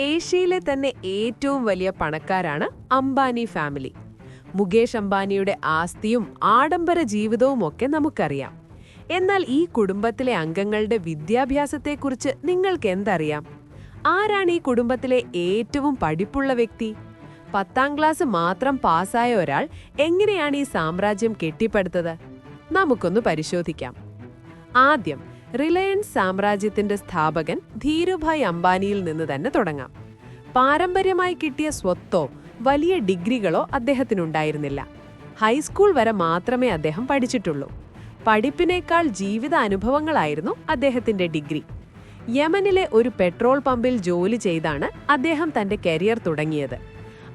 ഏഷ്യയിലെ തന്നെ ഏറ്റവും വലിയ പണക്കാരാണ് അംബാനി ഫാമിലി. മുകേഷ് അംബാനിയുടെ ആസ്തിയും ആഡംബര ജീവിതവും ഒക്കെ നമുക്കറിയാം. എന്നാൽ ഈ കുടുംബത്തിലെ അംഗങ്ങളുടെ വിദ്യാഭ്യാസത്തെക്കുറിച്ച് നിങ്ങൾക്ക് എന്തറിയാം? ആരാണ് ഈ കുടുംബത്തിലെ ഏറ്റവും പഠിപ്പുള്ള വ്യക്തി? പത്താം ക്ലാസ് മാത്രം പാസ്സായ ഒരാൾ എങ്ങനെയാണ് ഈ സാമ്രാജ്യം കെട്ടിപ്പടുത്തത്? നമുക്കൊന്ന് പരിശോധിക്കാം. ആദ്യം റിലയൻസ് സാമ്രാജ്യത്തിന്റെ സ്ഥാപകൻ ധീരുഭായ് അംബാനിയിൽ നിന്ന് തന്നെ തുടങ്ങാം. പാരമ്പര്യമായി കിട്ടിയ സ്വത്തോ വലിയ ഡിഗ്രികളോ അദ്ദേഹത്തിനുണ്ടായിരുന്നില്ല. ഹൈസ്കൂൾ വരെ മാത്രമേ അദ്ദേഹം പഠിച്ചിട്ടുള്ളൂ. പഠിപ്പിനേക്കാൾ ജീവിത അനുഭവങ്ങളായിരുന്നു അദ്ദേഹത്തിന്റെ ഡിഗ്രി. യമനിലെ ഒരു പെട്രോൾ പമ്പിൽ ജോലി ചെയ്താണ് അദ്ദേഹം തന്റെ കരിയർ തുടങ്ങിയത്.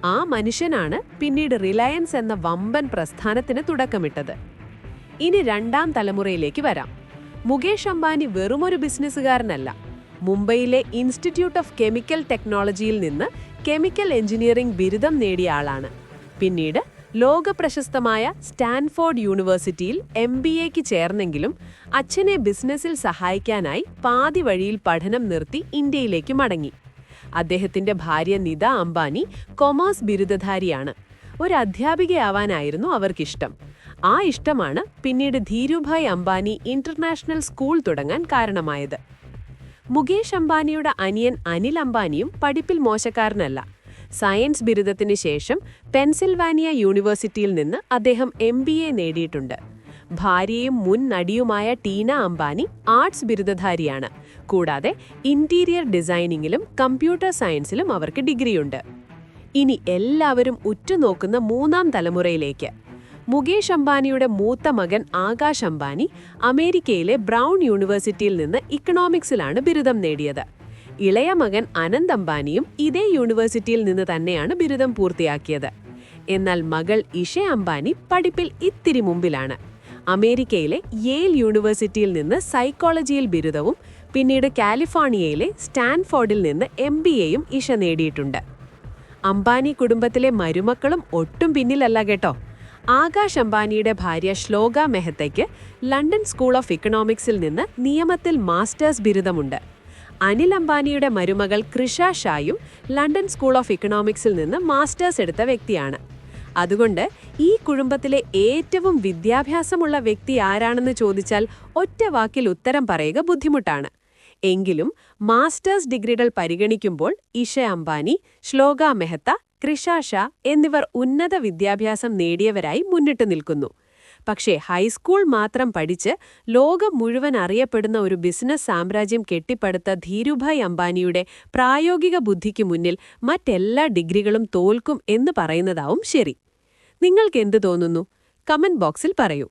ആ മനുഷ്യനാണ് പിന്നീട് റിലയൻസ് എന്ന വമ്പൻ പ്രസ്ഥാനത്തിന് തുടക്കമിട്ടത്. ഇനി രണ്ടാം തലമുറയിലേക്ക് വരാം. മുകേഷ് അംബാനി വെറുമൊരു ബിസിനസ്സുകാരനല്ല. മുംബൈയിലെ ഇൻസ്റ്റിറ്റ്യൂട്ട് ഓഫ് കെമിക്കൽ ടെക്നോളജിയിൽ നിന്ന് കെമിക്കൽ എഞ്ചിനീയറിംഗ് ബിരുദം നേടിയ ആളാണ്. പിന്നീട് ലോക പ്രശസ്തമായ സ്റ്റാൻഫോർഡ് യൂണിവേഴ്സിറ്റിയിൽ എം ബി എക്ക് ചേർന്നെങ്കിലും അച്ഛനെ ബിസിനസ്സിൽ സഹായിക്കാനായി പാതി വഴിയിൽ പഠനം നിർത്തി ഇന്ത്യയിലേക്ക് മടങ്ങി. അദ്ദേഹത്തിന്റെ ഭാര്യ നിത അംബാനി കൊമേഴ്സ് ബിരുദധാരിയാണ്. ഒരു അധ്യാപികയാവാനായിരുന്നു അവർക്കിഷ്ടം. ആ ഇഷ്ടമാണ് പിന്നീട് ധീരുഭായ് അംബാനി ഇന്റർനാഷണൽ സ്കൂൾ തുടങ്ങാൻ കാരണമായത്. മുകേഷ് അംബാനിയുടെ അനിയൻ അനിൽ അംബാനിയും പഠിപ്പിൽ മോശക്കാരനല്ല. സയൻസ് ബിരുദത്തിന് ശേഷം പെൻസിൽവാനിയ യൂണിവേഴ്സിറ്റിയിൽ നിന്ന് അദ്ദേഹം എം നേടിയിട്ടുണ്ട്. ഭാര്യയും മുൻ നടിയുമായ ടീന അംബാനി ആർട്സ് ബിരുദധാരിയാണ്. കൂടാതെ ഇന്റീരിയർ ഡിസൈനിങ്ങിലും കമ്പ്യൂട്ടർ സയൻസിലും അവർക്ക് ഡിഗ്രിയുണ്ട്. ഇനി എല്ലാവരും ഉറ്റുനോക്കുന്ന മൂന്നാം തലമുറയിലേക്ക്. മുകേഷ് അംബാനിയുടെ മൂത്ത മകൻ ആകാശ് അംബാനി അമേരിക്കയിലെ ബ്രൗൺ യൂണിവേഴ്സിറ്റിയിൽ നിന്ന് ഇക്കണോമിക്സിലാണ് ബിരുദം നേടിയത്. ഇളയ മകൻ അനന്ത് അംബാനിയും ഇതേ യൂണിവേഴ്സിറ്റിയിൽ നിന്ന് തന്നെയാണ് ബിരുദം പൂർത്തിയാക്കിയത്. എന്നാൽ മകൾ ഇഷ അംബാനി പഠിപ്പിൽ ഇത്തിരി മുമ്പിലാണ്. അമേരിക്കയിലെ യേൽ യൂണിവേഴ്സിറ്റിയിൽ നിന്ന് സൈക്കോളജിയിൽ ബിരുദവും പിന്നീട് കാലിഫോർണിയയിലെ സ്റ്റാൻഫോർഡിൽ നിന്ന് എം ബി എയും ഇഷ നേടിയിട്ടുണ്ട്. അംബാനി കുടുംബത്തിലെ മരുമക്കളും ഒട്ടും പിന്നിലല്ല കേട്ടോ. ആകാശ് അംബാനിയുടെ ഭാര്യ ശ്ലോക മെഹത്തയ്ക്ക് ലണ്ടൻ സ്കൂൾ ഓഫ് ഇക്കണോമിക്സിൽ നിന്ന് നിയമത്തിൽ മാസ്റ്റേഴ്സ് ബിരുദമുണ്ട്. അനിൽ അംബാനിയുടെ മരുമകൾ കൃഷ ഷായും ലണ്ടൻ സ്കൂൾ ഓഫ് ഇക്കണോമിക്സിൽ നിന്ന് മാസ്റ്റേഴ്സ് എടുത്ത വ്യക്തിയാണ്. അതുകൊണ്ട് ഈ കുടുംബത്തിലെ ഏറ്റവും വിദ്യാഭ്യാസമുള്ള വ്യക്തി ആരാണെന്ന് ചോദിച്ചാൽ ഒറ്റ വാക്കിൽ ഉത്തരം പറയുക ബുദ്ധിമുട്ടാണ്. എങ്കിലും മാസ്റ്റേഴ്സ് ഡിഗ്രികൾ പരിഗണിക്കുമ്പോൾ ഇഷ അംബാനി ശ്ലോക മെഹത്ത കൃഷ ഷാ എന്നിവർ ഉന്നത വിദ്യാഭ്യാസം നേടിയവരായി മുന്നിട്ട് നിൽക്കുന്നു. പക്ഷേ ഹൈസ്കൂൾ മാത്രം പഠിച്ച് ലോകം മുഴുവൻ അറിയപ്പെടുന്ന ഒരു ബിസിനസ് സാമ്രാജ്യം കെട്ടിപ്പടുത്ത ധീരുഭായ് അംബാനിയുടെ പ്രായോഗിക ബുദ്ധിക്ക് മുന്നിൽ മറ്റെല്ലാ ഡിഗ്രികളും തോൽക്കും എന്ന് പറയുന്നതാവും ശരി. നിങ്ങൾക്കെന്ത് തോന്നുന്നു? കമന്റ് ബോക്സിൽ പറയൂ.